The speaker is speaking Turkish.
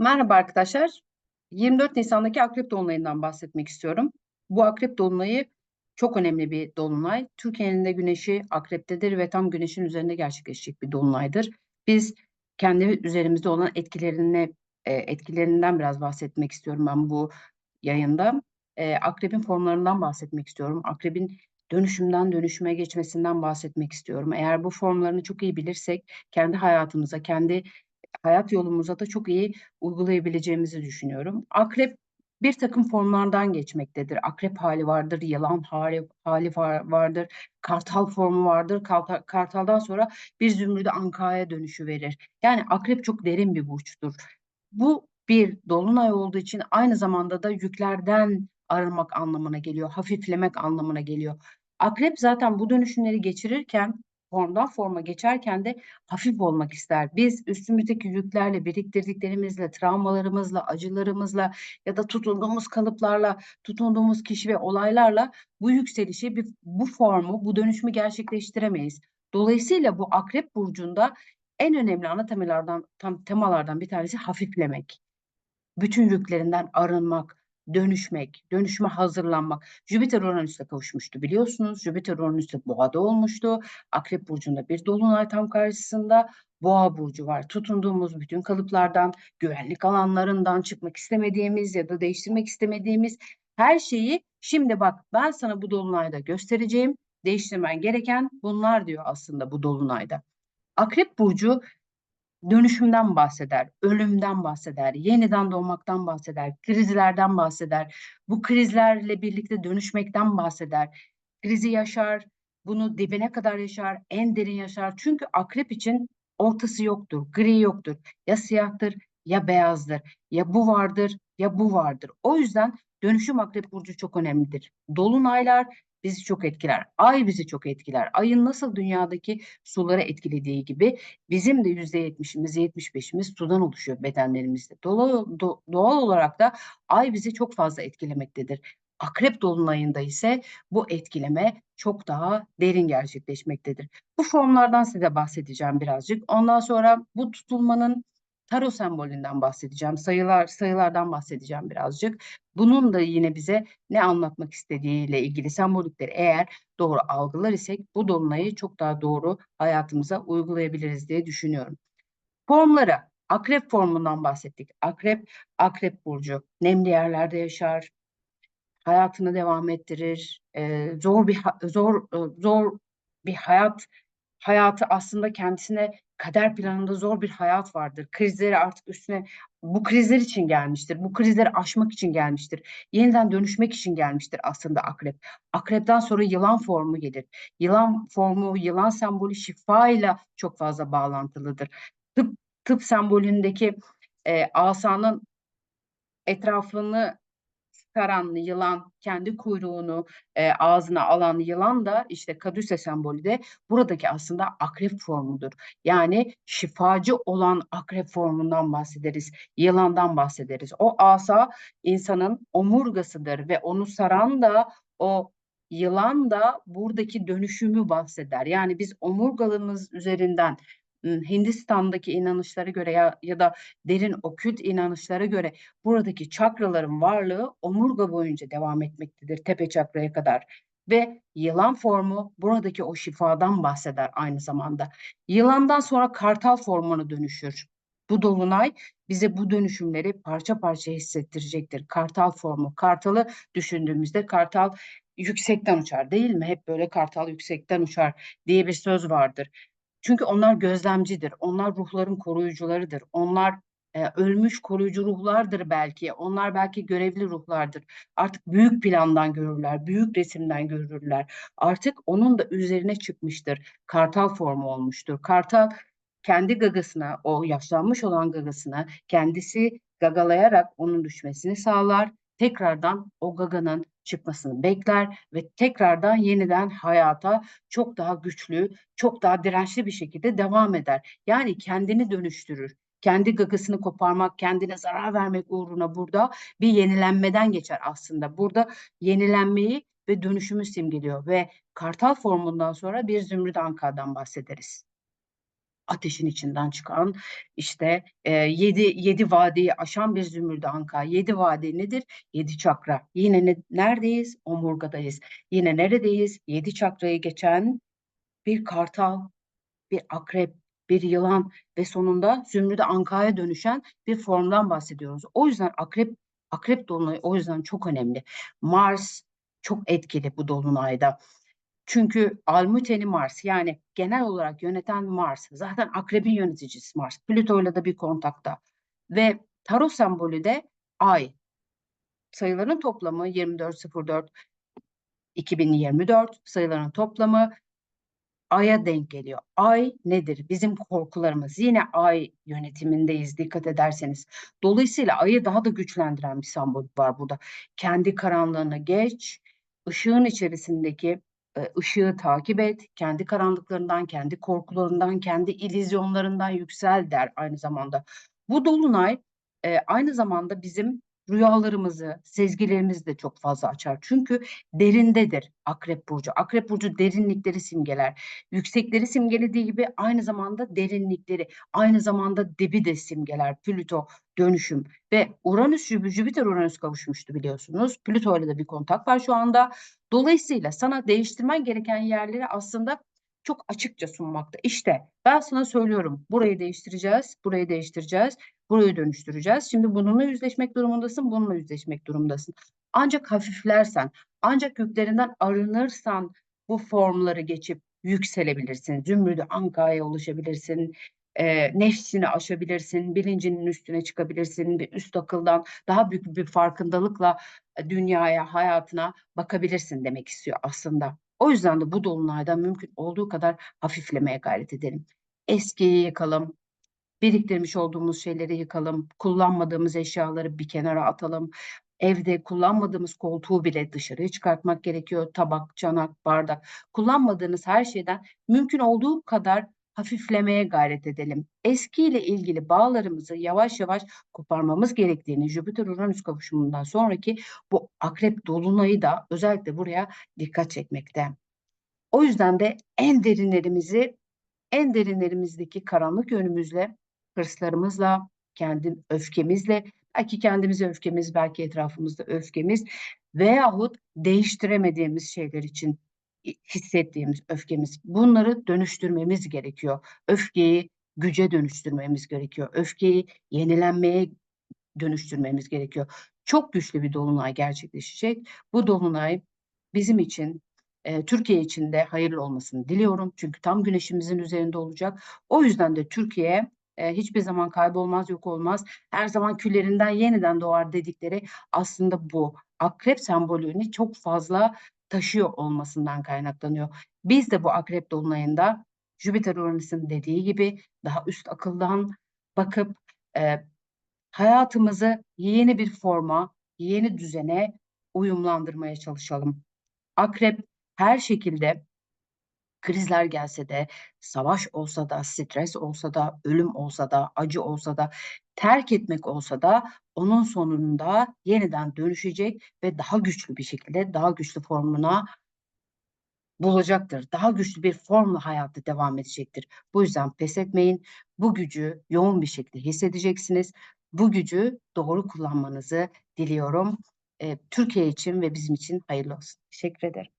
Merhaba arkadaşlar. 24 Nisan'daki Akrep Dolunay'ından bahsetmek istiyorum. Bu Akrep Dolunay'ı çok önemli bir dolunay. Türkiye'nin de güneşi Akrep'tedir ve tam güneşin üzerinde gerçekleşecek bir dolunaydır. Biz kendi üzerimizde olan etkilerini, e, etkilerinden biraz bahsetmek istiyorum ben bu yayında. E, Akrep'in formlarından bahsetmek istiyorum. Akrep'in dönüşümden dönüşüme geçmesinden bahsetmek istiyorum. Eğer bu formlarını çok iyi bilirsek kendi hayatımıza, kendi hayat yolumuza da çok iyi uygulayabileceğimizi düşünüyorum. Akrep bir takım formlardan geçmektedir. Akrep hali vardır, yılan hali, hali var, vardır, kartal formu vardır. Kartal, kartaldan sonra bir zümrüde ankaya dönüşü verir. Yani akrep çok derin bir burçtur. Bu bir dolunay olduğu için aynı zamanda da yüklerden arınmak anlamına geliyor, hafiflemek anlamına geliyor. Akrep zaten bu dönüşümleri geçirirken formdan forma geçerken de hafif olmak ister. Biz üstümüzdeki yüklerle, biriktirdiklerimizle, travmalarımızla, acılarımızla ya da tutunduğumuz kalıplarla, tutunduğumuz kişi ve olaylarla bu yükselişi, bu formu, bu dönüşümü gerçekleştiremeyiz. Dolayısıyla bu Akrep Burcu'nda en önemli ana temalardan, tam temalardan bir tanesi hafiflemek. Bütün yüklerinden arınmak, dönüşmek, dönüşüme hazırlanmak. Jüpiter Uranüs'e kavuşmuştu biliyorsunuz. Jüpiter Uranüs'te boğada olmuştu. Akrep Burcu'nda bir dolunay tam karşısında boğa burcu var. Tutunduğumuz bütün kalıplardan, güvenlik alanlarından çıkmak istemediğimiz ya da değiştirmek istemediğimiz her şeyi şimdi bak ben sana bu dolunayda göstereceğim. Değiştirmen gereken bunlar diyor aslında bu dolunayda. Akrep burcu dönüşümden bahseder, ölümden bahseder, yeniden doğmaktan bahseder, krizlerden bahseder. Bu krizlerle birlikte dönüşmekten bahseder. Krizi yaşar, bunu dibine kadar yaşar, en derin yaşar. Çünkü akrep için ortası yoktur, gri yoktur. Ya siyahtır ya beyazdır. Ya bu vardır ya bu vardır. O yüzden dönüşüm akrep burcu çok önemlidir. Dolunaylar bizi çok etkiler. Ay bizi çok etkiler. Ayın nasıl dünyadaki suları etkilediği gibi bizim de yüzde yetmişimiz, yetmiş beşimiz sudan oluşuyor bedenlerimizde. Doğal, do, doğal olarak da ay bizi çok fazla etkilemektedir. Akrep dolunayında ise bu etkileme çok daha derin gerçekleşmektedir. Bu formlardan size bahsedeceğim birazcık. Ondan sonra bu tutulmanın tarot sembolünden bahsedeceğim. Sayılar sayılardan bahsedeceğim birazcık. Bunun da yine bize ne anlatmak istediğiyle ilgili sembolikleri eğer doğru algılar isek bu dolunayı çok daha doğru hayatımıza uygulayabiliriz diye düşünüyorum. Formlara akrep formundan bahsettik. Akrep akrep burcu nemli yerlerde yaşar. Hayatını devam ettirir. Ee, zor bir zor zor bir hayat hayatı aslında kendisine kader planında zor bir hayat vardır. Krizleri artık üstüne bu krizler için gelmiştir. Bu krizleri aşmak için gelmiştir. Yeniden dönüşmek için gelmiştir aslında akrep. Akrepten sonra yılan formu gelir. Yılan formu, yılan sembolü şifa ile çok fazla bağlantılıdır. Tıp, tıp sembolündeki e, asanın etrafını saran yılan, kendi kuyruğunu e, ağzına alan yılan da işte Kadüse sembolü de buradaki aslında akrep formudur. Yani şifacı olan akrep formundan bahsederiz, yılandan bahsederiz. O asa insanın omurgasıdır ve onu saran da o yılan da buradaki dönüşümü bahseder. Yani biz omurgalımız üzerinden Hindistan'daki inanışlara göre ya, ya da derin okült inanışlara göre buradaki çakraların varlığı omurga boyunca devam etmektedir tepe çakraya kadar. Ve yılan formu buradaki o şifadan bahseder aynı zamanda. Yılandan sonra kartal formuna dönüşür. Bu dolunay bize bu dönüşümleri parça parça hissettirecektir. Kartal formu. Kartalı düşündüğümüzde kartal yüksekten uçar değil mi? Hep böyle kartal yüksekten uçar diye bir söz vardır. Çünkü onlar gözlemcidir. Onlar ruhların koruyucularıdır. Onlar e, ölmüş koruyucu ruhlardır belki. Onlar belki görevli ruhlardır. Artık büyük plandan görürler, büyük resimden görürler. Artık onun da üzerine çıkmıştır. Kartal formu olmuştur. Kartal kendi gagasına, o yaşlanmış olan gagasına kendisi gagalayarak onun düşmesini sağlar. Tekrardan o gaganın çıkmasını bekler ve tekrardan yeniden hayata çok daha güçlü, çok daha dirençli bir şekilde devam eder. Yani kendini dönüştürür. Kendi gagasını koparmak, kendine zarar vermek uğruna burada bir yenilenmeden geçer aslında. Burada yenilenmeyi ve dönüşümü simgeliyor ve kartal formundan sonra bir zümrüt ankadan bahsederiz. Ateşin içinden çıkan işte e, yedi, yedi vadiyi aşan bir zümrüdü anka. Yedi vadi nedir? Yedi çakra. Yine ne, neredeyiz? Omurgadayız. Yine neredeyiz? Yedi çakrayı geçen bir kartal, bir akrep, bir yılan ve sonunda zümrüde ankaya dönüşen bir formdan bahsediyoruz. O yüzden akrep akrep dolunayı o yüzden çok önemli. Mars çok etkili bu dolunayda. Çünkü Almuteni Mars yani genel olarak yöneten Mars. Zaten akrebin yöneticisi Mars. Plüto ile de bir kontakta. Ve tarot sembolü de Ay. Sayıların toplamı 2404 2024 sayıların toplamı Ay'a denk geliyor. Ay nedir? Bizim korkularımız. Yine ay yönetimindeyiz dikkat ederseniz. Dolayısıyla ayı daha da güçlendiren bir sembol var burada. Kendi karanlığını geç, ışığın içerisindeki ışığı takip et, kendi karanlıklarından, kendi korkularından, kendi ilizyonlarından yüksel der aynı zamanda. Bu dolunay e, aynı zamanda bizim rüyalarımızı, sezgilerimizi de çok fazla açar. Çünkü derindedir Akrep Burcu. Akrep Burcu derinlikleri simgeler. Yüksekleri simgelediği gibi aynı zamanda derinlikleri, aynı zamanda dibi de simgeler. Plüto, dönüşüm ve Uranüs, Jüpiter Uranüs kavuşmuştu biliyorsunuz. Plüto ile de bir kontak var şu anda. Dolayısıyla sana değiştirmen gereken yerleri aslında çok açıkça sunmakta. İşte ben sana söylüyorum burayı değiştireceğiz, burayı değiştireceğiz, burayı dönüştüreceğiz. Şimdi bununla yüzleşmek durumundasın, bununla yüzleşmek durumundasın. Ancak hafiflersen, ancak yüklerinden arınırsan bu formları geçip yükselebilirsin. Zümrüdü Anka'ya ulaşabilirsin, e, nefsini aşabilirsin, bilincinin üstüne çıkabilirsin, bir üst akıldan daha büyük bir farkındalıkla dünyaya, hayatına bakabilirsin demek istiyor aslında. O yüzden de bu dolunayda mümkün olduğu kadar hafiflemeye gayret edelim. Eskiyi yıkalım, biriktirmiş olduğumuz şeyleri yıkalım, kullanmadığımız eşyaları bir kenara atalım. Evde kullanmadığımız koltuğu bile dışarıya çıkartmak gerekiyor. Tabak, çanak, bardak. Kullanmadığınız her şeyden mümkün olduğu kadar hafiflemeye gayret edelim. Eskiyle ilgili bağlarımızı yavaş yavaş koparmamız gerektiğini Jüpiter-Uranüs kavuşumundan sonraki bu akrep dolunayı da özellikle buraya dikkat çekmekte. O yüzden de en derinlerimizi, en derinlerimizdeki karanlık yönümüzle, hırslarımızla, kendi öfkemizle, belki kendimize öfkemiz, belki etrafımızda öfkemiz veyahut değiştiremediğimiz şeyler için hissettiğimiz öfkemiz. Bunları dönüştürmemiz gerekiyor. Öfkeyi güce dönüştürmemiz gerekiyor. Öfkeyi yenilenmeye dönüştürmemiz gerekiyor. Çok güçlü bir dolunay gerçekleşecek. Bu dolunay bizim için e, Türkiye için de hayırlı olmasını diliyorum. Çünkü tam güneşimizin üzerinde olacak. O yüzden de Türkiye e, hiçbir zaman kaybolmaz, yok olmaz. Her zaman küllerinden yeniden doğar dedikleri aslında bu. Akrep sembolünü çok fazla taşıyor olmasından kaynaklanıyor. Biz de bu akrep dolunayında Jüpiter Uranüs'ün dediği gibi daha üst akıldan bakıp e, hayatımızı yeni bir forma, yeni düzene uyumlandırmaya çalışalım. Akrep her şekilde krizler gelse de, savaş olsa da, stres olsa da, ölüm olsa da, acı olsa da, terk etmek olsa da onun sonunda yeniden dönüşecek ve daha güçlü bir şekilde, daha güçlü formuna bulacaktır. Daha güçlü bir formla hayatı devam edecektir. Bu yüzden pes etmeyin. Bu gücü yoğun bir şekilde hissedeceksiniz. Bu gücü doğru kullanmanızı diliyorum. Ee, Türkiye için ve bizim için hayırlı olsun. Teşekkür ederim.